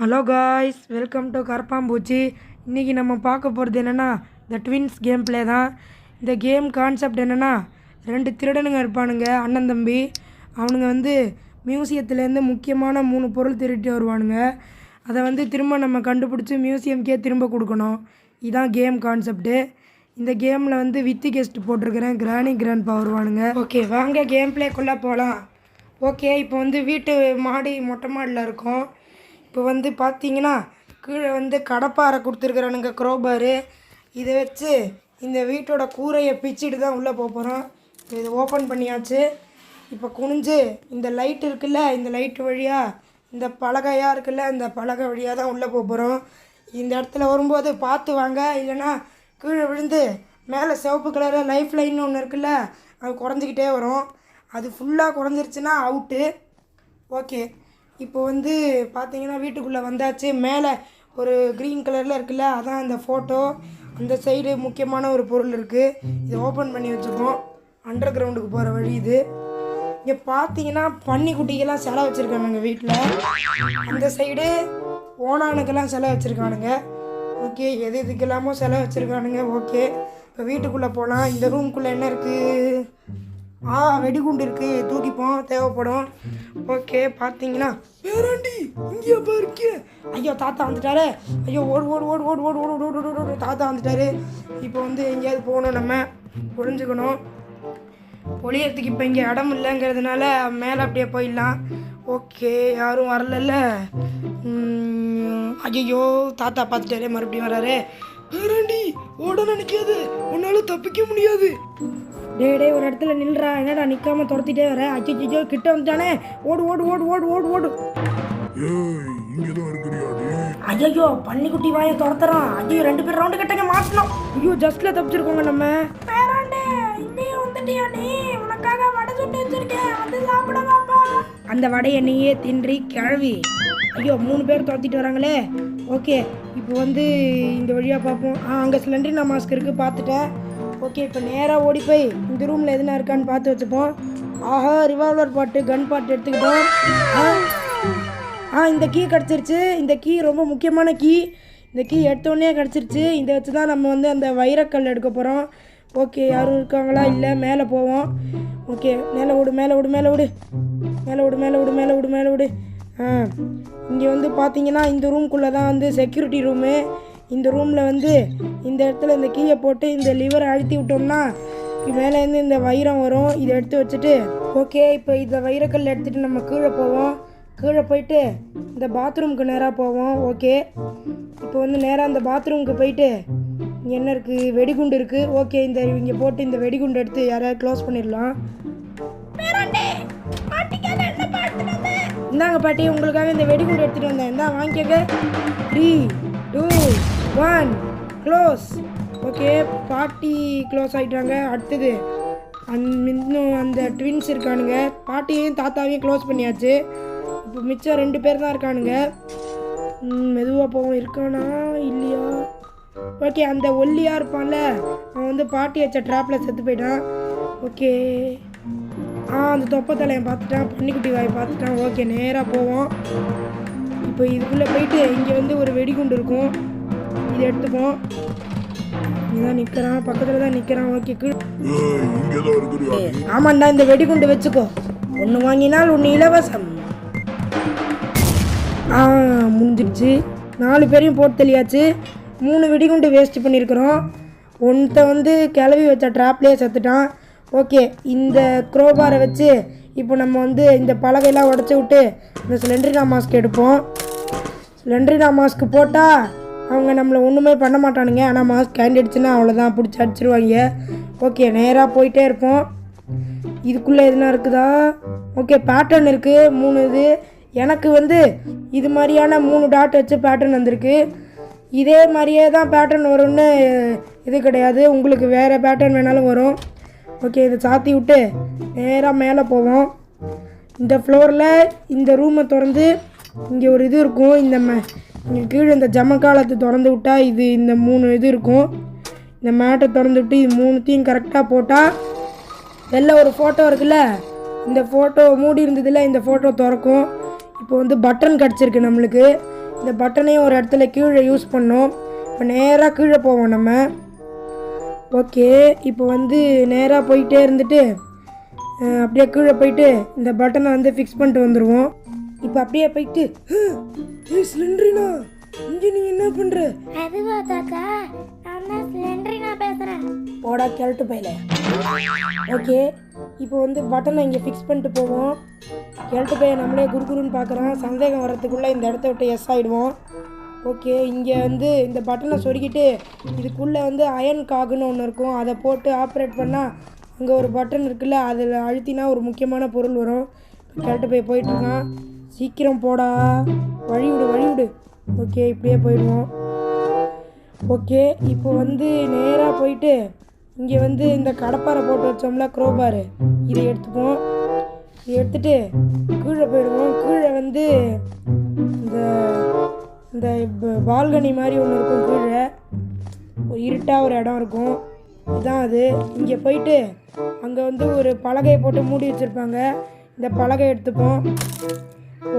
Hello guys welcome to கரப்பாம்பூச்சி இன்றைக்கி நம்ம பார்க்க போகிறது என்னென்னா த ட்வின்ஸ் கேம் ப்ளே தான். இந்த கேம் கான்செப்ட் என்னென்னா ரெண்டு திருடனுங்க இருப்பானுங்க அண்ணன் தம்பி. அவனுங்க வந்து மியூசியத்துலேருந்து முக்கியமான மூணு பொருள் திருட்டு வருவானுங்க. அதை வந்து திரும்ப நம்ம கண்டுபிடிச்சி மியூசியம்க்கே திரும்ப கொடுக்கணும். இதுதான் கேம் கான்செப்ட்டு இந்த கேமில் வந்து வித்து கெஸ்ட் போட்டிருக்கிறேன். கிராணி கிராண்ட்பா வருவானுங்க. ஓகே வாங்க கேம் பிளேக்குள்ளே போகலாம் ஓகே இப்போ வந்து வீட்டு மாடி மொட்டை மாடியில் இருக்கோம். இப்போ வந்து பார்த்தீங்கன்னா கீழே வந்து கடப்பாறை கொடுத்துருக்குறானுங்க குரோபாரு இதை வச்சு இந்த வீட்டோட கூரையை பிச்சுட்டு தான் உள்ளே போக போகிறோம். இதை ஓப்பன் பண்ணியாச்சு. இப்போ குனிஞ்சு இந்த லைட் இருக்குல்ல இந்த லைட்டு வழியாக இந்த பலகையாக இருக்குல்ல இந்த பலகை வழியாக தான் உள்ளே போக போகிறோம். இந்த இடத்துல வரும்போது பார்த்து வாங்க. இல்லைன்னா கீழே விழுந்து மேலே சிவப்பு கலரில் லைஃப் லைன் ஒன்று இருக்குல்ல அது குறைஞ்சிக்கிட்டே வரும். அது ஃபுல்லாக குறைஞ்சிருச்சுன்னா அவுட்டு ஓகே இப்போ வந்து பார்த்தீங்கன்னா வீட்டுக்குள்ளே வந்தாச்சு. மேலே ஒரு க்ரீன் கலரில் இருக்குல்ல அதான் அந்த ஃபோட்டோ அந்த சைடு முக்கியமான ஒரு பொருள் இருக்குது இதை ஓப்பன் பண்ணி வச்சுருக்கோம். அண்டர் கிரவுண்டுக்கு போகிற வழி இது. இங்கே பார்த்தீங்கன்னா பன்னிக்குட்டிக்கெல்லாம் சிலை வச்சுருக்கானுங்க வீட்டில் அந்த சைடு ஓனானுக்கெல்லாம் சிலை வச்சுருக்கானுங்க. ஓகே எது எதுக்கெல்லாமோ சிலை வச்சுருக்கானுங்க. ஓகே இப்போ வீட்டுக்குள்ளே போகலாம் இந்த ரூம்குள்ளே என்ன இருக்குது ஆ வெடிகுண்டு இருக்குது தூக்கிப்போம். தேவைப்படும். ஓகே பார்த்தீங்கன்னா பேராண்டி இங்கே. பாருக்க ஐயோ தாத்தா வந்துட்டாரு. ஐயோ ஓடு ஓடு ஓடு ஓடு ஓடு ஓடு ஓடு ஓடு ஓடு. தாத்தா வந்துட்டாரு. இப்போ வந்து எங்கேயாவது போகணும் நம்ம. புரிஞ்சுக்கணும். பொழியறதுக்கு இப்போ இங்கே இடம் இல்லைங்கிறதுனால மேலே அப்படியே போயிடலாம். ஓகே யாரும் வரலல்ல. ஐயோ தாத்தா பார்த்துட்டாரே. மறுபடியும் வராரு. பேராண்டி ஓட நினைக்காது. உன்னால தப்பிக்க முடியாது. டேய் டேய் ஒரு இடத்துல நில்றா. என்னடா நிக்காம துரத்திட்டே வர? அச்சோ கிட்ட வந்துட்டானே. ஓடு ஓடு ஓடு ஓடு ஓடு ஓடு. ஏய் இங்கதான் இருக்கிறியா நீ ஐயோ பன்னிக்குட்டி வாயை துரத்துறான். ஐயோ ரெண்டு பேர் ரவுண்டு கட்டங்க மாட்டணும். ஐயோ ஜஸ்ட்ல தப்பிச்சிருக்கோங்க நம்ம. பேராண்டே வந்துட்டியா நீ? உனக்காக வடை சுட்டு வச்சிருக்கேன். வந்து சாப்பிட வாப்பா அந்த வடையை நீயே தின்றி கிழவி ஐயோ மூணு பேர் துரத்திட்டு வராங்களே. ஓகே இப்போ வந்து இந்த வழியாக பார்ப்போம். ஆ அங்கே சிலிண்டரினா மாஸ்க் இருக்குது பார்த்துட்டேன் ஓகே இப்போ நேராக ஓடி போய் இந்த ரூமில் எதுனா இருக்கான்னு பார்த்து வச்சுப்போம். ஆஹா ரிவால்வர் பாட்டு கன் பாட்டு எடுத்துக்கிட்டோம். ஆ ஆ இந்த கீ கிடச்சிருச்சு. இந்த கீ ரொம்ப முக்கியமான கீ இந்த கீ எடுத்தோடனே கிடச்சிருச்சு. இதை வச்சு தான் நம்ம வந்து அந்த வைரக்கல் எடுக்க போகிறோம் ஓகே யாரும் இருக்காங்களா? இல்லை மேலே போவோம். ஓகே மேலே விடு மேலே விடு மேலே விடு மேலே விடு மேலே விடு மேலே விடு மேலே விடு ஆ. இங்கே வந்து பார்த்தீங்கன்னா இந்த ரூம்குள்ளே தான் வந்து செக்யூரிட்டி ரூமு இந்த ரூமில் வந்து இந்த இடத்துல இந்த கீயை போட்டு இந்த லிவரை அழுத்தி விட்டோம்னா மேலேருந்து இந்த வைரம் வரும். இதை எடுத்து வச்சுட்டு ஓகே இப்போ இந்த வைரக்கல் எடுத்துகிட்டு நம்ம கீழே போவோம். கீழே போயிட்டு இந்த பாத்ரூமுக்கு நேராக போவோம் ஓகே இப்போ வந்து நேராக அந்த பாத்ரூமுக்கு போயிட்டு இங்கே என்ன இருக்குது வெடிகுண்டு இருக்குது ஓகே இந்த இங்கே போட்டு இந்த வெடிகுண்டு எடுத்து யாரையாவது க்ளோஸ் பண்ணிடலாம். இந்தாங்க பாட்டி உங்களுக்காக இந்த வெடிகுண்டு எடுத்துகிட்டு வந்தேன். இந்தா வாங்கிக்க three two one close okay பாட்டி க்ளோஸ் ஆகிட்டாங்க அடுத்தது அந் இன்னும் அந்த ட்வின்ஸ் இருக்கானுங்க. பாட்டியையும் தாத்தாவையும் க்ளோஸ் பண்ணியாச்சு. இப்போ மிச்சம் ரெண்டு பேர் தான் இருக்கானுங்க. மெதுவாக போவோம். இருக்கானா? இல்லையா? ஓகே அந்த ஒல்லியாக இருப்பான்ல அவன் வந்து பாட்டி வச்ச ட்ராப்பில் செத்து போயிட்டான். ஓகே அந்த தொப்பை தலையன் பார்த்துட்டான் பன்னிக்குட்டி வாய் பார்த்துட்டான். ஓகே நேராக போவோம். இப்போ இதுக்குள்ளே போயிட்டு இங்கே வந்து ஒரு வெடிகுண்டு இருக்கும். இதை எடுத்துப்போம். இதான் நிற்கிறான் பக்கத்தில் தான் நிற்கிறான் ஓகே ஆமாண்டா இந்த வெடிகுண்டு வச்சுக்கோ. ஒன்று வாங்கினால் ஒன்று இலவசம். ஆ முடிஞ்சிருச்சு. நாலு பேரையும் போட்டு தெளியாச்சு மூணு வெடிகுண்டு வேஸ்ட் பண்ணியிருக்கிறோம். ஒன்றை வந்து கிளவி வச்ச ட்ராப்லேயே செத்துட்டான். ஓகே இந்த குரோபாரை வச்சு இப்போ நம்ம வந்து இந்த பலகையெல்லாம் உடச்சி விட்டு இந்த சிலிண்டரினா மாஸ்க் எடுப்போம். சிலிண்டரினா மாஸ்க் போட்டால் அவங்க நம்மளை ஒன்றுமே பண்ண மாட்டானுங்க. ஆனால் மாஸ்க் கேண்டிடுச்சுன்னா அவ்வளோதான் பிடிச்சி அடிச்சிருவாங்க. ஓகே நேராக போயிட்டே இருப்போம். இதுக்குள்ளே எதுனா இருக்குதா? ஓகே பேட்டர்ன் இருக்குது மூணு இது. எனக்கு வந்து இது மாதிரியான மூணு டாட் வச்சு பேட்டர்ன் வந்திருக்கு. இதே மாதிரியே தான் பேட்டர்ன் வரும்னு இது கிடையாது. உங்களுக்கு வேறு பேட்டர்ன் வேணாலும் வரும். ஓகே இதை சாத்தி விட்டு நேராக மேலே போவோம். இந்த ஃப்ளோரில் இந்த ரூமை திறந்து இங்கே ஒரு இது இருக்கும். இந்த ம இங்கே கீழே இந்த ஜமக்காலத்தை திறந்து விட்டால் இது இந்த மூணு இது இருக்கும். இந்த மேட்டை திறந்து விட்டு இது மூணுத்தையும் கரெக்டாக போட்டால் வெளில ஒரு ஃபோட்டோ இருக்குல்ல இந்த ஃபோட்டோ மூடி இருந்ததில் இந்த ஃபோட்டோ திறக்கும். இப்போ வந்து பட்டன் கிடச்சிருக்கு நம்மளுக்கு. இந்த பட்டனையும் ஒரு இடத்துல கீழே யூஸ் பண்ணோம். இப்போ நேராக கீழே போவோம் நம்ம. ஓகே இப்போ வந்து நேராக போயிட்டே இருந்துட்டு அப்படியே கீழே போயிட்டு இந்த பட்டனை வந்து ஃபிக்ஸ் பண்ணிட்டு வந்துடுவோம் இப்போ அப்படியே போயிட்டு ஏய் சிலிண்டரினா இங்கே நீ என்ன பண்ணுற அதுவா தாத்தா நான் தான் சிலிண்டரினா பேசுறேன். போடா கிழட்டு பையில. ஓகே இப்போ வந்து பட்டனை இங்கே ஃபிக்ஸ் பண்ணிட்டு போவோம். கிழட்டு பைய நம்மளே குறுகுறுன்னு பார்க்குறோம் சந்தேகம் வர்றதுக்குள்ளே இந்த இடத்த விட்டு எஸ் ஆகிடுவோம் ஓகே இங்கே வந்து இந்த பட்டனை சொருகிட்டு இதுக்குள்ளே வந்து அயன் காகுன்னு ஒன்று இருக்கும். அதை போட்டு ஆப்ரேட் பண்ணால் அங்கே ஒரு பட்டன் இருக்குல்ல அதில் அழுத்தினா ஒரு முக்கியமான பொருள் வரும். கிழட்டு போய் போயிட்டுருக்கான் சீக்கிரம் போடா. வழி விடு வழி விடு ஓகே இப்படியே போயிடுவோம். ஓகே இப்போ வந்து நேராக போயிட்டு இங்கே வந்து இந்த கடப்பாரை போட்டு வச்சோம்ல க்ரோபாரு இதை எடுத்துப்போம். இதை எடுத்துகிட்டு கீழே போயிடுவோம். கீழே வந்து இந்த இந்த பால்கனி மாதிரி ஒன்று இருக்கும் கீழே. ஒரு இருட்டாக ஒரு இடம் இருக்கும். இதுதான் அது. இங்கே போயிட்டு அங்கே வந்து ஒரு பலகையை போட்டு மூடி வச்சுருப்பாங்க. இந்த பலகை எடுத்துப்போம்.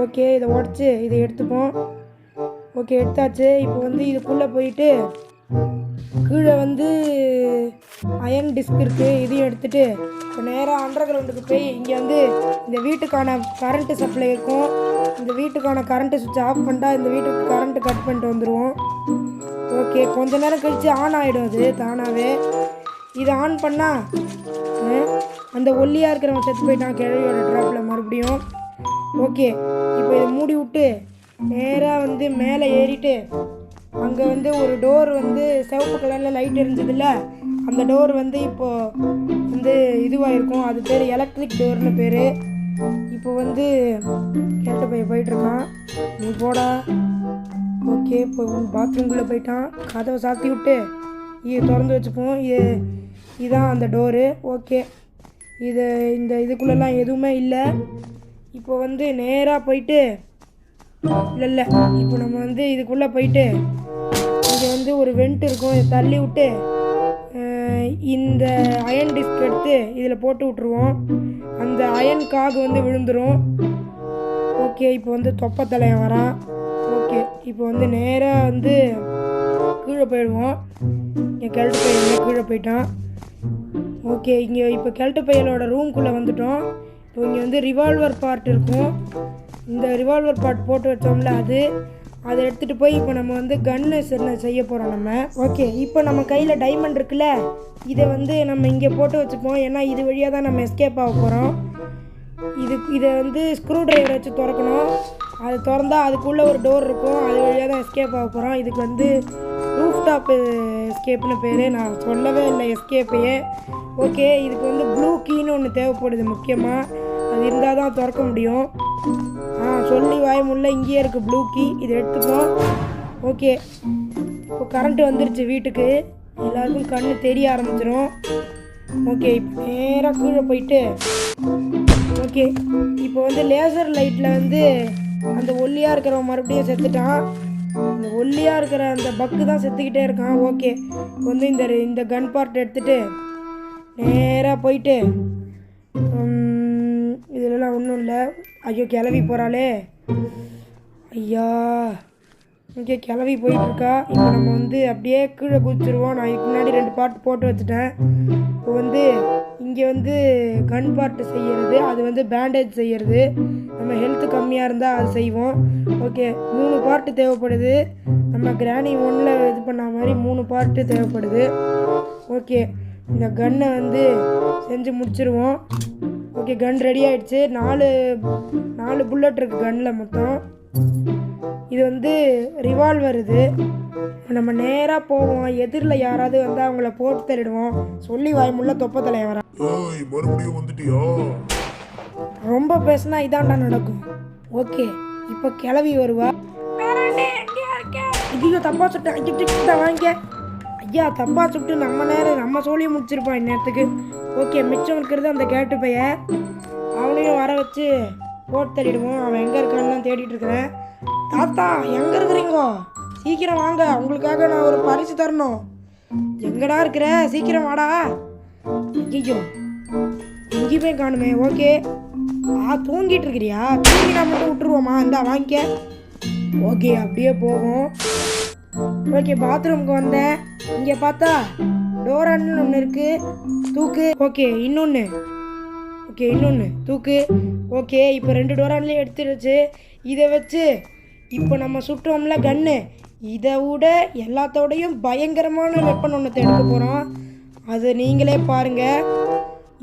ஓகே இதை உடச்சி இதை எடுத்துப்போம். ஓகே எடுத்தாச்சு. இப்போ வந்து இதுக்குள்ளே போயிட்டு கீழே வந்து அயன் டிஸ்க் இருக்குது இதையும் எடுத்துட்டு இப்போ நேராக அண்டர் கிரவுண்டுக்கு போய் இங்கே வந்து இந்த வீட்டுக்கான கரண்ட்டு சப்ளை இருக்கும் இந்த வீட்டுக்கான கரண்ட்டு சுவிட்ச் ஆஃப் பண்ணிட்டா இந்த வீட்டுக்கு கரண்ட்டு கட் பண்ணிட்டு வந்துடுவோம் ஓகே கொஞ்ச நேரம் கழித்து ஆன் ஆகிடும் அது தானாகவே இதை ஆன் பண்ணால் அந்த ஒல்லியாக இருக்கிறவன் செத்து போயிட்டான் கிழவியோட ட்ராப்பில் மறுபடியும். ஓகே இப்போ இதை மூடி விட்டு நேராக வந்து மேலே ஏறிட்டு அங்கே வந்து ஒரு டோர் வந்து சிவப்பு கலரில் லைட் எரிஞ்சதில்ல அந்த டோர் வந்து இப்போது வந்து இதுவாக இருக்கும் அது பேர் எலக்ட்ரிக் டோர்னு பேர். இப்போ வந்து கேட்ட பையன் போயிட்டுருக்கான். நீ போடா. ஓகே இப்போ பாத்ரூம்குள்ளே போயிட்டான். கதவை சாத்தி விட்டு இது திறந்து வச்சுப்போம். இது இதுதான் அந்த டோரு ஓகே. இது இந்த இதுக்குள்ளெல்லாம் எதுவுமே இல்லை. இப்போ வந்து நேராக போயிட்டு இல்லை இல்லை. இப்போ நம்ம வந்து இதுக்குள்ளே போயிட்டு இது வந்து ஒரு வெண்ட் இருக்கும். இதை தள்ளி விட்டு இந்த அயன் டிஸ்க் எடுத்து இதில் போட்டு விட்ருவோம் அந்த அயன் காகு வந்து விழுந்துடும் ஓகே இப்போ வந்து தொப்பை தலையன் வரான் ஓகே இப்போ வந்து நேராக வந்து கீழே போயிடுவோம். என் கிழட்டு பையன் கீழே போயிட்டான். ஓகே இங்கே இப்போ கிழட்டு பையனோட ரூம்குள்ளே வந்துட்டோம். இப்போ இங்கே வந்து ரிவால்வர் பார்ட் இருக்கும். இந்த ரிவால்வர் பார்ட் போட்டு வச்சோம்ல அது. அதை எடுத்துகிட்டு போய் இப்போ நம்ம வந்து கன்னு செய்ய போகிறோம் நம்ம. ஓகே இப்போ நம்ம கையில் டைமண்ட் இருக்குல்ல இதை வந்து நம்ம இங்கே போட்டு வச்சுப்போம். ஏன்னா இது வழியாக தான் நம்ம எஸ்கேப் ஆக போகிறோம் இது இதை வந்து ஸ்க்ரூ டிரைவர் வச்சு திறக்கணும். அது திறந்தா அதுக்குள்ளே ஒரு டோர் இருக்கும். அது வழியாக தான் எஸ்கேப் ஆக போகிறோம் இதுக்கு வந்து ரூஃப் டாப் எஸ்கேப்னு பேர். நான் சொல்லவே இல்லை எஸ்கேப்பையே ஓகே இதுக்கு வந்து ப்ளூ கீன்னு ஒன்று தேவைப்படுது முக்கியமாக அது இருந்தால் தான் திறக்க முடியும். சொல்லி வாய இங்கேயே இருக்குது ப்ளூ கீ இதை எடுத்துப்போம் ஓகே இப்போ கரண்ட்டு வந்துருச்சு வீட்டுக்கு. எல்லாருக்கும் கண்ணு தெரிய ஆரம்பிச்சிடும் ஓகே இப்போ நேராக கீழே போயிட்டு. ஓகே இப்போ வந்து லேசர் லைட்டில் வந்து அந்த ஒல்லியாக இருக்கிறவன் மறுபடியும் செத்துட்டான். அந்த ஒல்லியாக இருக்கிற அந்த பக்கு தான் செத்துக்கிட்டே இருக்கான். ஓகே வந்து இந்த இந்த கன் பார்ட் எடுத்துகிட்டு நேராக போயிட்டு இதிலலாம் இதுலலாம் ஒன்றும் இல்லை. ஐயோ கிளவி போகிறாளே ஐயா இங்கே கிளவி போயிட்டுருக்கா. இப்போ நம்ம வந்து அப்படியே கீழே குதிச்சிருவோம். நான் இதுக்கு முன்னாடி ரெண்டு பாட்டு போட்டு வச்சுட்டேன். இப்போ வந்து இங்கே வந்து கன் பார்ட்டு செய்கிறது அது வந்து பேண்டேஜ் செய்கிறது நம்ம ஹெல்த்து கம்மியாக இருந்தால் அது செய்வோம். ஓகே மூணு பார்ட்டு தேவைப்படுது. நம்ம கிராணி ஒன்றில் இது பண்ண மாதிரி மூணு பார்ட்டு தேவைப்படுது. ஓகே இந்த கன்னை வந்து செஞ்சு முடிச்சிருவோம். ஓகே கன் ரெடி ஆயிடுச்சு. நாலு நாலு புல்லட் இருக்குது கன்னில் மொத்தம். இது வந்து ரிவால்வர் இது. நம்ம நேராக போவோம். எதிரில் யாராவது வந்து அவங்கள போட்டு தள்ளிடுவோம். சொல்லி வாய்முள்ள தொப்ப தலைய வரா ஏய் மறுபடியும் வந்துட்டியா? ரொம்ப பேசினா இதாண்டா நடக்கும். ஓகே இப்போ கிளவி வருவா. ஐயோ தப்பா சுட்டேன் வாங்கிக்க ஐயா தப்பா சுட்டு நம்ம நேரம் நம்ம சோழியை முடிச்சிருப்பான் இந்நேரத்துக்கு ஓகே மிச்சம் இருக்கிறது அந்த கேட்டு பைய. அவனையும் வர வச்சு போட்டு தள்ளிடுவோம் அவன் எங்கே இருக்கான்னு தேடிட்டு இருக்கிறேன். தாத்தா எங்கே இருக்கிறீங்கோ? சீக்கிரம் வாங்க. உங்களுக்காக நான் ஒரு பரிசு தரணும். எங்கடா இருக்கிற? சீக்கிரம் வாடா. ஐயோ எங்கேயுமே காணுமே. ஓகே. ஆ தூங்கிட்டு இருக்கிறியா? தூங்கினா மட்டும் விட்டுருவோமா? இந்தா வாங்கிக்க. ஓகே அப்படியே போகும். ஓகே பாத்ரூமுக்கு வந்தேன். இங்கே பார்த்தா டோரான்னு ஒன்று இருக்குது தூக்கு. ஓகே இன்னொன்று ஓகே இன்னொன்று தூக்கு. ஓகே இப்போ ரெண்டு டோரான்லேயும் எடுத்துருச்சு. இதை வச்சு இப்போ நம்ம சுட்டோம்ல கன்று இதை விட எல்லாத்தோடையும் பயங்கரமான வெப்பன் ஒன்றத்தை எடுக்க போகிறோம் அது நீங்களே பாருங்கள்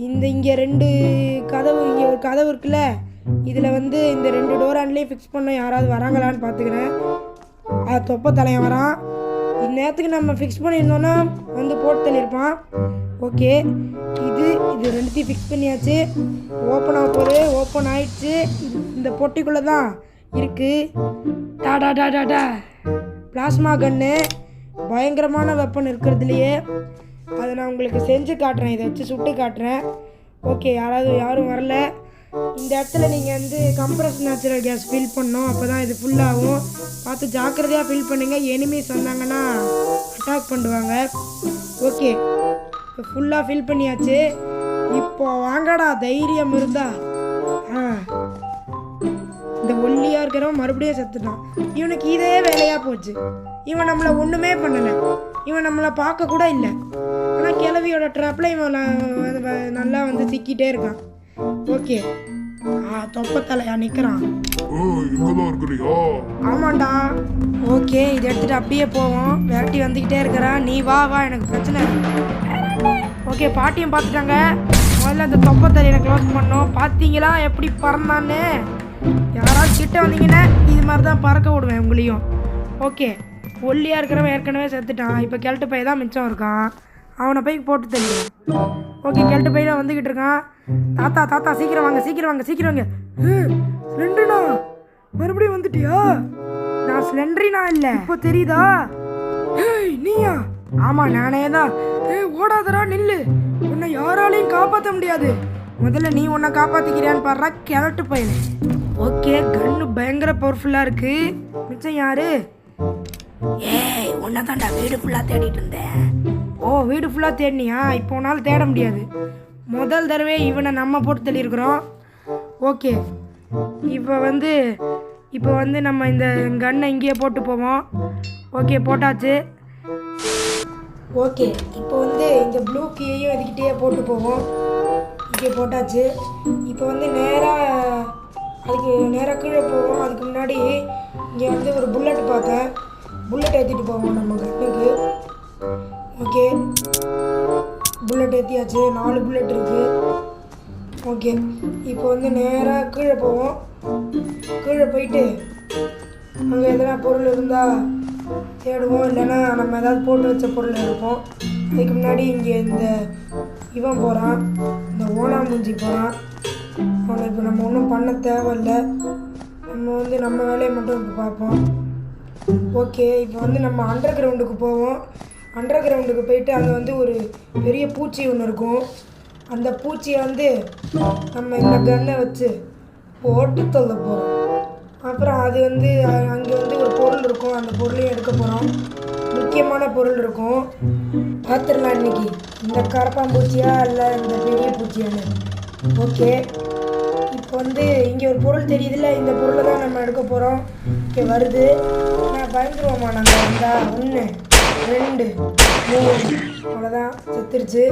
இந்த இங்கே ரெண்டு கதவு இங்கே ஒரு கதவு இருக்குல்ல இதில் வந்து இந்த ரெண்டு டோரான்லேயும் ஃபிக்ஸ் பண்ண யாராவது வராங்களான்னு பார்த்துக்கிறேன். அது தொப்ப தலையன் வரான். இந்நேரத்துக்கு நம்ம ஃபிக்ஸ் பண்ணியிருந்தோன்னா வந்து போட்டு தள்ளியிருப்பான். ஓகே இது இது ரெண்டுத்தையும் ஃபிக்ஸ் பண்ணியாச்சு. ஓப்பன் ஆக போகுது. ஓப்பன் ஆயிடுச்சு. இந்த பொட்டிக்குள்ளே தான் இருக்குது டாடா டா டா டா டா. பிளாஸ்மா கன்று பயங்கரமான வெப்பன் இருக்கிறதுலையே. அதை நான் உங்களுக்கு செஞ்சு காட்டுறேன். இதை வச்சு சுட்டு காட்டுறேன். ஓகே யாராவது யாரும் வரல. இந்த இடத்துல நீங்கள் வந்து கம்ப்ரஸ் நேச்சுரல் கேஸ் ஃபில் பண்ணோம் அப்போ தான் இது ஃபுல்லாகும் பார்த்து ஜாக்கிரதையாக ஃபில் பண்ணுங்கள் எனிமீஸ் வந்தாங்கன்னா அட்டாக் பண்ணுவாங்க. ஓகே இப்போ ஃபுல்லாக ஃபில் பண்ணியாச்சு. இப்போ வாங்கடா தைரியம் இருந்தா. ஆ. இந்த ஒல்லியாக இருக்கிறவன் மறுபடியும் செத்துட்டான். இவனுக்கு இதே வேலையாக போச்சு. இவன் நம்மளை ஒன்றுமே பண்ணலை. இவன் நம்மளை பார்க்க கூட இல்லை. ஆனால் கிழவியோட ட்ராப்பில் இவன் நல்லா வந்து சிக்கிட்டே இருக்கான். ஓகே. ஏய் இங்கதான் இருக்கிறியா? ஆமாண்டா. ஓகே இதை எடுத்துகிட்டு அப்படியே போவோம். விரட்டி வந்துக்கிட்டே இருக்கிறான் நீ வா வா எனக்கு பிரச்சனை ஓகே பாட்டியும் பார்த்துட்டாங்க. முதல்ல அந்த தொப்பத்தலையை க்ளோஸ் பண்ணோம். பார்த்தீங்களா எப்படி பறந்தான்னு? யாராவது கிட்ட வந்தீங்கன்னா இது மாதிரி தான் பறக்க விடுவேன் உங்களையும். ஓகே ஒல்லியாக இருக்கிறவன் ஏற்கனவே செத்துட்டான். இப்போ கிழட்டு பைய தான் மிச்சம் இருக்கான். அவனை போய் போட்டு தெரியும் ஓகே கிழட்டு பையில வந்துக்கிட்டு இருக்கான். தாத்தா தாத்தா சீக்கிரம் வாங்க சீக்கிரம் வாங்க சீக்கிரம் வாங்க. ஸ்லெண்டனா மறுபடியும் வந்துட்டியா? நான் ஸ்லெண்டரினா இல்லை. இப்போ தெரியுதா? ஏய் நீயா? ஆமா நானே தான். ஏய் ஓடாதடா நில்லு. உன்னை யாராலையும் காப்பாற்ற முடியாது. முதல்ல நீ உன்னை காப்பாத்திக்கிறியான்னு பாடுறா கிழட்டு பையன் ஓகே கன்னு பயங்கர பவர்ஃபுல்லாக இருக்கு. மிச்சம் யாரு? ஏய் உன்னை தான்டா வீடு ஃபுல்லாக தேடிட்டு இருந்தேன். ஓ வீடு ஃபுல்லாக தேடினியா? இப்போ உன்னால் தேட முடியாது. முதல் தடவை இவனை நம்ம போட்டு தள்ளியிருக்கிறோம் ஓகே. இப்போ வந்து இப்போ வந்து நம்ம இந்த கன்னை இங்கேயே போட்டு போவோம். ஓகே போட்டாச்சு. ஓகே. இப்போ வந்து இந்த ப்ளூ கீயையும் அதுக்கிட்டே போட்டு போவோம். இங்கே போட்டாச்சு. இப்போ வந்து நேராக அதுக்கு நேராக கீழே போவோம். அதுக்கு முன்னாடி இங்கே வந்து ஒரு புல்லட் பார்த்தேன். புல்லட் ஏற்றிட்டு போவோம் நம்ம கண்ணுக்கு. ஓகே புல்லட் ஏற்றியாச்சு நாலு புல்லட் இருக்குது ஓகே இப்போ வந்து நேராக கீழே போவோம். கீழே போயிட்டு அங்கே எதனா பொருள் இருந்தால் தேடுவோம். இல்லைன்னா நம்ம ஏதாவது போட்டு வச்ச பொருள் இருப்போம் அதுக்கு முன்னாடி இங்கே இந்த இவன் போகிறான் இந்த ஓனாமூஞ்சி போகிறான் அவனை இப்போ நம்ம ஒன்றும் பண்ண தேவையில்லை. நம்ம வந்து நம்ம வேலையை மட்டும் இப்போ பார்ப்போம். ஓகே இப்போ வந்து நம்ம அண்டர் கிரவுண்டுக்கு போவோம். அண்டர் கிரவுண்டுக்கு போயிட்டு அங்கே வந்து ஒரு பெரிய பூச்சி ஒன்று இருக்கும். அந்த பூச்சியை வந்து நம்ம இந்த கன்னை வச்சு போட்டு தொல்ல போகிறோம் அப்புறம் அது வந்து அங்கே வந்து ஒரு பொருள் இருக்கும். அந்த பொருளையும் எடுக்க போகிறோம் முக்கியமான பொருள் இருக்கும். பார்த்துடலாம் இன்னைக்கு. இந்த கரப்பாம்பூச்சியா இல்லை இந்த பெரிய பூச்சியான்னு. ஓகே இப்போ வந்து இங்கே ஒரு பொருள் தெரியுதுல்ல? இந்த பொருளை தான் நம்ம எடுக்க போகிறோம் ஓகே வருது. நான் பயந்துருவோமா நாங்கள் வந்தா ஒன்று ரெண்டு மூணு. அவ்வளோதான் செத்துருச்சு.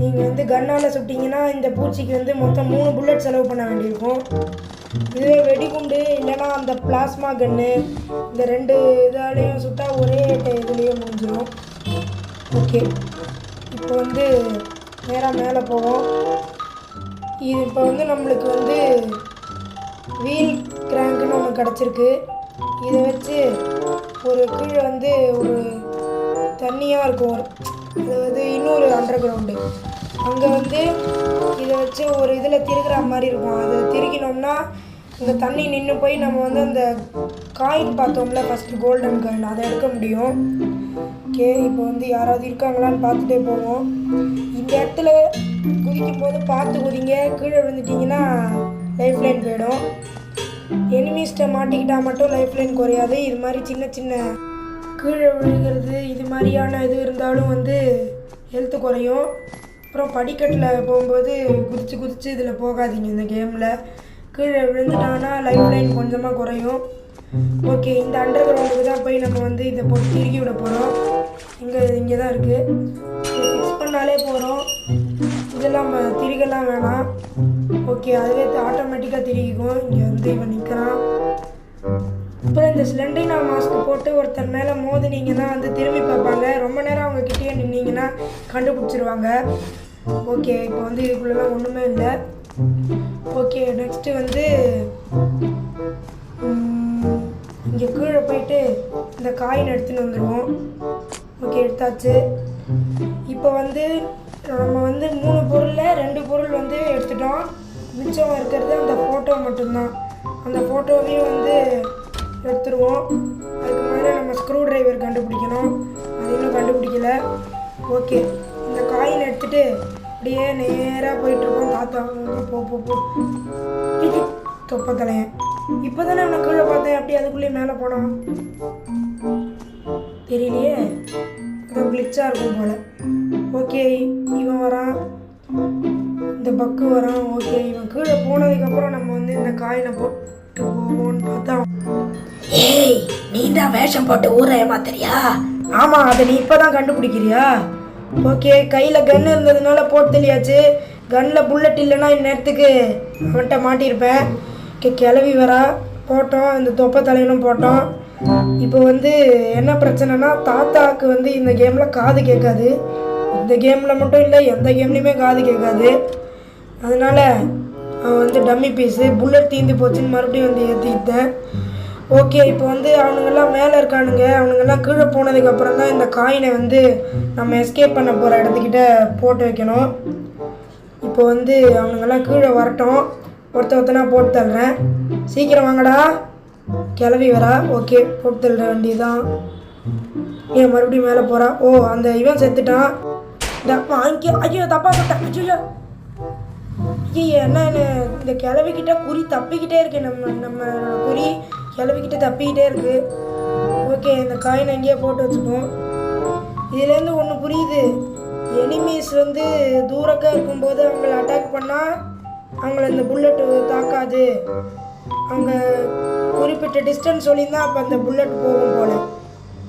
நீங்கள் வந்து கன்னால் சுட்டிங்கன்னா இந்த பூச்சிக்கு வந்து மொத்தம் மூணு புல்லட் செலவு பண்ண வேண்டியிருக்கும். இதுவே வெடிகுண்டு இல்லைன்னா அந்த பிளாஸ்மா கன்று இந்த ரெண்டு இதாலேயும் சுட்டால் ஒரே இதுலேயே முடிஞ்சிடும் ஓகே. இப்போ வந்து நேராக மேலே போவோம். இது இப்போ வந்து நம்மளுக்கு வந்து வீல் கிராங்க்னு ஒன்று கிடச்சிருக்கு. இதை வச்சு ஒரு கீழே வந்து ஒரு தண்ணியாக இருக்கும். அது வந்து இன்னொரு அண்டர் கிரவுண்டு அங்கே வந்து இதை வச்சு ஒரு இதில் திருகிற மாதிரி இருக்கும். அதை திருகினோம்னா இந்த தண்ணி நின்று போய் நம்ம வந்து அந்த காயின் பார்த்தோம்ல ஃபஸ்ட்டு கோல்டன் காயின் அதை எடுக்க முடியும். ஓகே இப்போ வந்து யாராவது இருக்காங்களான்னு பார்த்துட்டே போவோம். இந்த இடத்துல குதிக்கும் போது பார்த்து குதிங்க. கீழே விழுந்துட்டிங்கன்னா லைஃப் லைன் போயிடும். எனிமீஸ்ட்டை மாட்டிக்கிட்டால் மட்டும் லைஃப் லைன் குறையாது. இது மாதிரி சின்ன சின்ன கீழே விழுகிறது இது மாதிரியான இது இருந்தாலும் வந்து ஹெல்த்து குறையும். அப்புறம் படிக்கட்டில் போகும்போது குதிச்சு குதிச்சு இதில் போகாதீங்க இந்த கேமில் கீழே விழுந்துட்டாங்கன்னா லைஃப் லைன் கொஞ்சமாக குறையும். ஓகே இந்த அண்டர் கிரவுண்டுக்கு தான் போய் நம்ம வந்து இதை போட்டு திருக்கி விட போகிறோம் இங்கே இங்கே தான் இருக்குது ஃபிக்ஸ் பண்ணாலே போகிறோம் இதெல்லாம் திரிகெல்லாம் திரிகலாம் வேணாம். ஓகே அதுவே ஆட்டோமேட்டிக்காக திரிக்கும் இங்கே வந்து இவன் நிற்கிறான் அப்புறம் இந்த ஸ்லெண்டினா மாஸ்க் போட்டு ஒருத்தர் மேலே மோதினீங்கன்னா வந்து திரும்பி பார்ப்பாங்க. ரொம்ப நேரம் அவங்க கிட்டேயே நின்னீங்கன்னா கண்டுபிடிச்சிருவாங்க. ஓகே இப்போ வந்து இதுக்குள்ளெல்லாம் ஒன்றுமே இல்லை. ஓகே நெக்ஸ்ட்டு வந்து இங்கே கீழே போயிட்டு இந்த காயின் எடுத்துன்னு வந்துடுவோம் ஓகே எடுத்தாச்சு. இப்போ வந்து நம்ம வந்து மூணு பொருளில் ரெண்டு பொருள் வந்து எடுத்துட்டோம். மிச்சம் இருக்கிறது அந்த ஃபோட்டோ மட்டும்தான். அந்த ஃபோட்டோவையும் வந்து எடுத்துருவோம். அதுக்கு முன்னாடி நம்ம ஸ்க்ரூ டிரைவர் கண்டுபிடிக்கணும். அது இன்னும் கண்டுபிடிக்கல. ஓகே இந்த காயின் எடுத்துகிட்டு அப்படியே நேராக போயிட்டுருக்கோம். தாத்தா போ போ போ. தொப்ப தலையன் இப்போ தானே அவனை கீழே பார்த்தேன். அப்படியே அதுக்குள்ளேயே மேலே போனான். தெரியலையே. அது கிளிச்சாக இருக்கும் போல. ஓகே இவன் வரான். இந்த பக்கு வரான். ஓகே இவன் கீழே போனதுக்கப்புறம் நம்ம வந்து இந்த காயினை போட்டு போவோம்னு பார்த்தா ஏய் நீ தான் வேஷம் போட்டு ஊரை ஏமாத்துறியா? ஆமாம் அதை நீ இப்போ தான் கண்டுபிடிக்கிறியா? ஓகே கையில் கன் இருந்ததுனால போட்டு தெரியாச்சு கன்னில் புல்லட் இல்லைன்னா இந்நேரத்துக்கு அவன்கிட்ட மாட்டியிருப்பேன். கிளவி வரா போட்டோம் இந்த தொப்பை தலையனும் போட்டோம். இப்போ வந்து என்ன பிரச்சனைனா தாத்தாவுக்கு வந்து இந்த கேமில் காது கேட்காது. இந்த கேமில் மட்டும் இல்லை எந்த கேம்லேயுமே காது கேட்காது. அதனால அவன் வந்து டம்மி பீஸு புல்லட் தீந்து போச்சுன்னு மறுபடியும் வந்து ஏற்றிக்கிட்டேன் ஓகே இப்போ வந்து அவனுங்கெல்லாம் மேலே இருக்கானுங்க. அவனுங்கெல்லாம் கீழே போனதுக்கப்புறம் தான் இந்த காயினை வந்து நம்ம எஸ்கேப் பண்ண போகிற இடத்துக்கிட்ட போட்டு வைக்கணும். இப்போ வந்து அவனுங்கெல்லாம் கீழே வரட்டும். ஒருத்த ஒருத்தனா போட்டு தள்ளுறேன். சீக்கிரம் வாங்கடா. கிளவி வரா. ஓகே போட்டு தள்ளுற வேண்டியதுதான். ஏன் மறுபடியும் மேலே போகிறா ஓ அந்த இவன் செத்துட்டான். இந்த வாங்கி ஐயோ தப்பா போட்டேன். ஐயோ. ஐயோ என்ன என்ன இந்த கிளவிக்கிட்ட குறி தப்பிக்கிட்டே இருக்கு. நம்ம நம்ம குறி. கிளவிக்கிட்டு தப்பிக்கிட்டே இருக்கு. ஓகே இந்த காயின் அங்கேயே போட்டு வச்சுப்போம். இதுலேருந்து ஒன்று புரியுது. எனிமீஸ் வந்து தூரக்க இருக்கும்போது அவங்கள அட்டாக் பண்ணால் அவங்கள இந்த புல்லட்டு தாக்காது. அவங்க குறிப்பிட்ட டிஸ்டன்ஸ் சொல்லியிருந்தால் அப்போ அந்த புல்லட் போகும் போல்.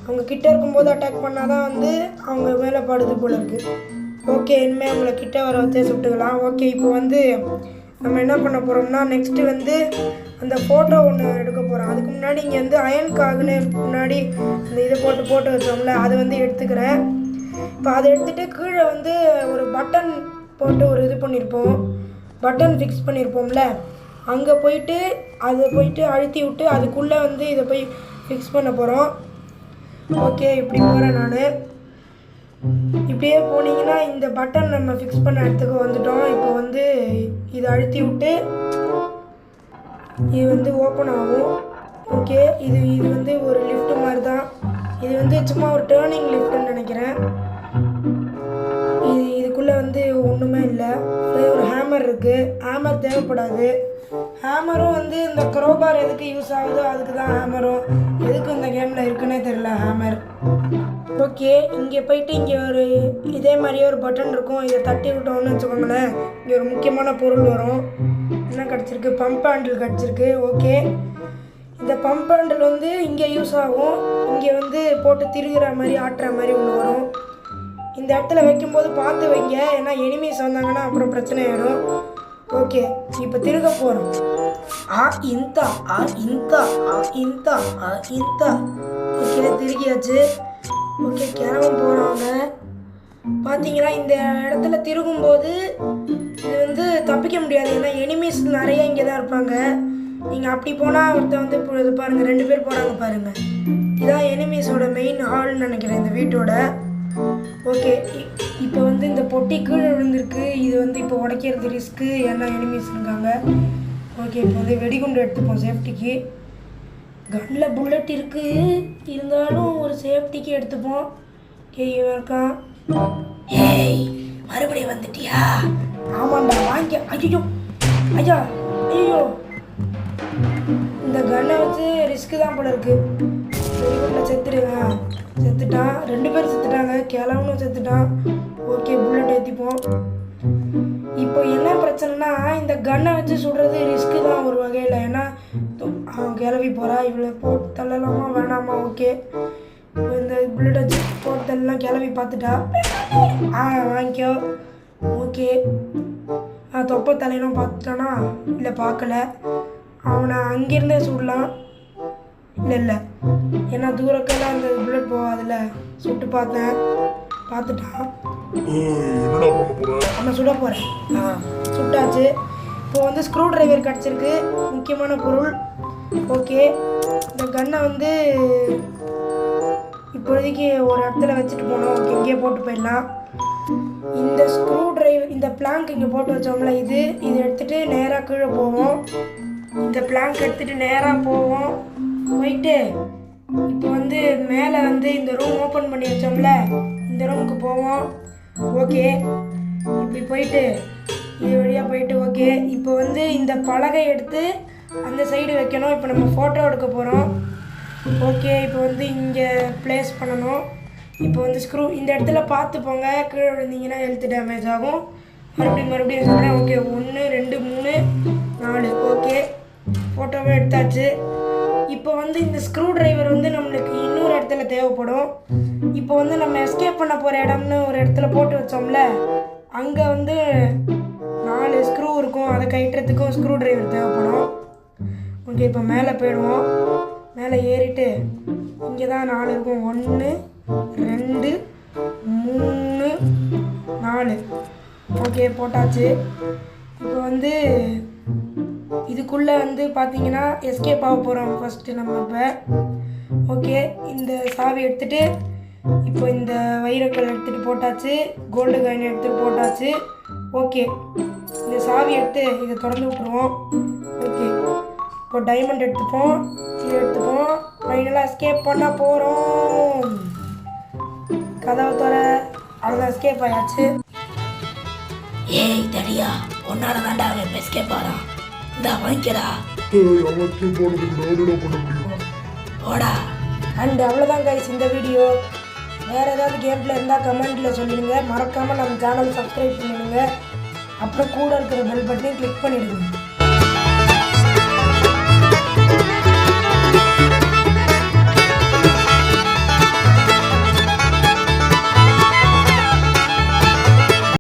அவங்க கிட்ட இருக்கும்போது அட்டாக் பண்ணால் தான் வந்து அவங்க மேலே படுது போல இருக்குது ஓகே இனிமேல் அவங்கள கிட்ட வர வச்சே சுட்டுக்கலாம். ஓகே இப்போ வந்து நம்ம என்ன பண்ண போகிறோம்னா நெக்ஸ்ட்டு வந்து அந்த ஃபோட்டோ ஒன்று எடுக்க போகிறோம் அதுக்கு முன்னாடி இங்கே வந்து அயன் காகுன்னு முன்னாடி அந்த இதை போட்டு போட்டு வச்சோம்ல அதை வந்து எடுத்துக்கிறேன். இப்போ அதை எடுத்துகிட்டு கீழே வந்து ஒரு பட்டன் போட்டு ஒரு இது பண்ணியிருப்போம் பட்டன் ஃபிக்ஸ் பண்ணியிருப்போம்ல அங்கே போயிட்டு அதை போயிட்டு அழுத்தி விட்டு அதுக்குள்ளே வந்து இதை போய் ஃபிக்ஸ் பண்ண போகிறோம் ஓகே இப்படி போகிறேன் நான். இப்படியே போனீங்கன்னா இந்த பட்டன் நம்ம ஃபிக்ஸ் பண்ண இடத்துக்கு வந்துட்டோம். இப்போ வந்து இதை அழுத்தி விட்டு இது வந்து ஓப்பன் ஆகும். ஓகே இது இது வந்து ஒரு லிஃப்ட் மாதிரி தான் இது வந்து சும்மா ஒரு டேர்னிங் லிஃப்ட்னு நினைக்கிறேன். இது இதுக்குள்ளே வந்து ஒன்றுமே இல்லை. ஒரே ஒரு ஹேமர் இருக்குது ஹேமர் தேவைப்படாது. ஹேமரும் வந்து இந்த க்ரோபார் எதுக்கு யூஸ் ஆகுதோ அதுக்கு தான் ஹேமரும் எதுக்கு இந்த கேமில் இருக்குன்னே தெரியல ஹேமர் ஓகே இங்கே போயிட்டு இங்கே ஒரு இதே மாதிரியே ஒரு பட்டன் இருக்கும். இதை தட்டி விட்டோம்னு வச்சுக்கோங்களேன். இங்கே ஒரு முக்கியமான பொருள் வரும். என்ன கிடச்சிருக்கு? பம்ப் ஹேண்டில் கிடச்சிருக்கு. ஓகே. இந்த பம்ப் ஹேண்டில் வந்து இங்கே யூஸ் ஆகும். இங்கே வந்து போட்டு திருகிற மாதிரி ஆட்டுற மாதிரி ஒன்று வரும். இந்த இடத்துல வைக்கும்போது பார்த்து வைங்க. ஏன்னா எனிமீஸ் வந்தாங்கன்னா அப்புறம் பிரச்சனை ஆயிடும் ஓகே. இப்போ திருக போகிறோம் ஆ இந்த ஆ இந்த ஆ இந்த ஆ இந்த. ஓகே திருகியாச்சு. ஓகே கிளம்ப போகிறாங்க பார்த்தீங்கன்னா இந்த இடத்துல திருகும்போது இது வந்து தப்பிக்க முடியாது. ஏன்னா எனிமீஸ் நிறைய இங்கே தான் இருப்பாங்க. நீங்கள் அப்படி போனால் ஒருத்தர் வந்து இப்போ இது பாருங்கள் ரெண்டு பேர் போகிறாங்க பாருங்கள் இதான் எனிமீஸோட மெயின் ஹால்னு நினைக்கிறேன் இந்த வீட்டோட. ஓகே இப்போ வந்து இந்த பொட்டி கீழே விழுந்திருக்கு. இது வந்து இப்போ உடைக்கிறது ரிஸ்க்கு எல்லாம் எனிமீஸ் இருக்காங்க. ஓகே இப்போ வந்து வெடிகுண்டு எடுத்துப்போம் சேஃப்டிக்கு கன்னில் புல்லட் இருக்குது இருந்தாலும் ஒரு சேஃப்டிக்கு எடுத்துப்போம். ஓகே இருக்கான். ஏய் மறுபடியும் வந்துட்டியா? ஆமாண்டா வாங்கி. ஐயோ ஐயா ஐயோ இந்த கன்னை வச்சு ரிஸ்க்கு தான் போல இருக்கு. வெடிகுண்டில் செத்துடுங்க. செத்துட்டான். ரெண்டு பேரும் செத்துட்டாங்க. கிளவனும் செத்துட்டான். ஓகே புல்லட் ஏற்றிப்போம் இப்போ என்ன பிரச்சனைனா இந்த கன்னை வச்சு சுடுறது ரிஸ்க்கு தான் ஒரு வகையில். ஏன்னா அவன் கிளவி போகிறா இவ்வளோ போட்டு தள்ளலாமா வேணாமா ஓகே இப்போ இந்த புல்லட் வச்சு போட்டு தள்ளலாம் கிளவி பார்த்துட்டா ஆ வாங்கிக்கோ ஓகே ஆ தொப்பை தலையெல்லாம் பார்த்துட்டானா இல்லை பார்க்கல. அவனை அங்கேருந்தே சுடலாம். இல்லை இல்லை. ஏன்னா தூரக்கெல்லாம் அந்த புல்லட் போகாதுல்ல. சுட்டு பார்த்தேன். போற? அவனை சுட போகிறேன் ஆ சுட்டாச்சு. இப்போ வந்து ஸ்க்ரூ டிரைவர் கிடச்சிருக்கு. முக்கியமான பொருள். ஓகே. இந்த கன்னை வந்து இப்போதைக்கு ஒரு இடத்துல வச்சுட்டு போனோம். ஓகே இங்கேயே போட்டு போயிடலாம். இந்த ஸ்க்ரூ டிரைவர் இந்த பிளாங்க் இங்கே போட்டு வச்சோம்ல இது இது எடுத்துகிட்டு நேராக கீழே போவோம். இந்த பிளாங்க் எடுத்துகிட்டு நேராக போவோம். போயிட்டு இப்போ வந்து மேலே வந்து இந்த ரூம் ஓப்பன் பண்ணி வச்சோம்ல இந்த ரூமுக்கு போவோம். ஓகே. இப்படி போயிட்டு இது வழியாக போயிட்டு ஓகே. இப்போ வந்து இந்த பலகை எடுத்து அந்த சைடு வைக்கணும். இப்போ நம்ம ஃபோட்டோ எடுக்க போகிறோம் ஓகே. இப்போ வந்து இங்கே ப்ளேஸ் பண்ணணும். இப்போ வந்து ஸ்க்ரூ இந்த இடத்துல பார்த்து போங்க. கீழே விழுந்தீங்கன்னா ஹெல்த் டேமேஜ் ஆகும். மறுபடியும் மறுபடியும் சொல்கிறேன் ஓகே. ஒன்று ரெண்டு மூணு நாலு. ஓகே. ஃபோட்டோவே எடுத்தாச்சு. இப்போ வந்து இந்த ஸ்க்ரூ டிரைவர் வந்து நம்மளுக்கு இன்னொரு இடத்துல தேவைப்படும். இப்போ வந்து நம்ம எஸ்கேப் பண்ண போகிற இடம்னு ஒரு இடத்துல போட்டு வச்சோம்ல அங்கே வந்து நாலு ஸ்க்ரூ இருக்கும். அதை கட்டுறதுக்கும் ஸ்க்ரூ டிரைவர் தேவைப்படும். ஓகே இப்போ மேலே போயிடுவோம். மேலே ஏறிட்டு இங்கே தான் நாலு இருக்கும். ஒன்று ரெண்டு மூணு நாலு. ஓகே போட்டாச்சு. இப்போ வந்து இதுக்குள்ளே வந்து பார்த்தீங்கன்னா எஸ்கேப் ஆக போகிறோம் ஃபஸ்ட்டு நம்ம இப்போ. ஓகே இந்த சாவி எடுத்துகிட்டு இப்போ இந்த வைரக்கல் எடுத்துகிட்டு போட்டாச்சு கோல்டு காயின் எடுத்துகிட்டு போட்டாச்சு. ஓகே இந்த சாவி எடுத்து இதை திறந்து விட்ருவோம் ஓகே இப்போ டைமண்ட் எடுத்துப்போம் இது எடுத்துப்போம். ஃபைனலாக எஸ்கேப் பண்ண போகிறோம் கதவை தர அவ்வளோதான் எஸ்கேப் ஆயாச்சு. ஏய் தடியா. உன்னால தாண்டா அவன் பெஸ்கே பாறான் இந்தா வாங்கிக்கிறா போடா. அண்ட் அவ்வளோதான் கைஸ் இந்த வீடியோ வேறு ஏதாவது கேமில் இருந்தால் கமெண்ட்டில் சொல்லிடுங்க மறக்காமல் நம்ம சேனல் சப்ஸ்கிரைப் பண்ணிடுங்க. அப்புறம் கூட இருக்கிற பெல் பட்டனையும் கிளிக் பண்ணிடுங்க.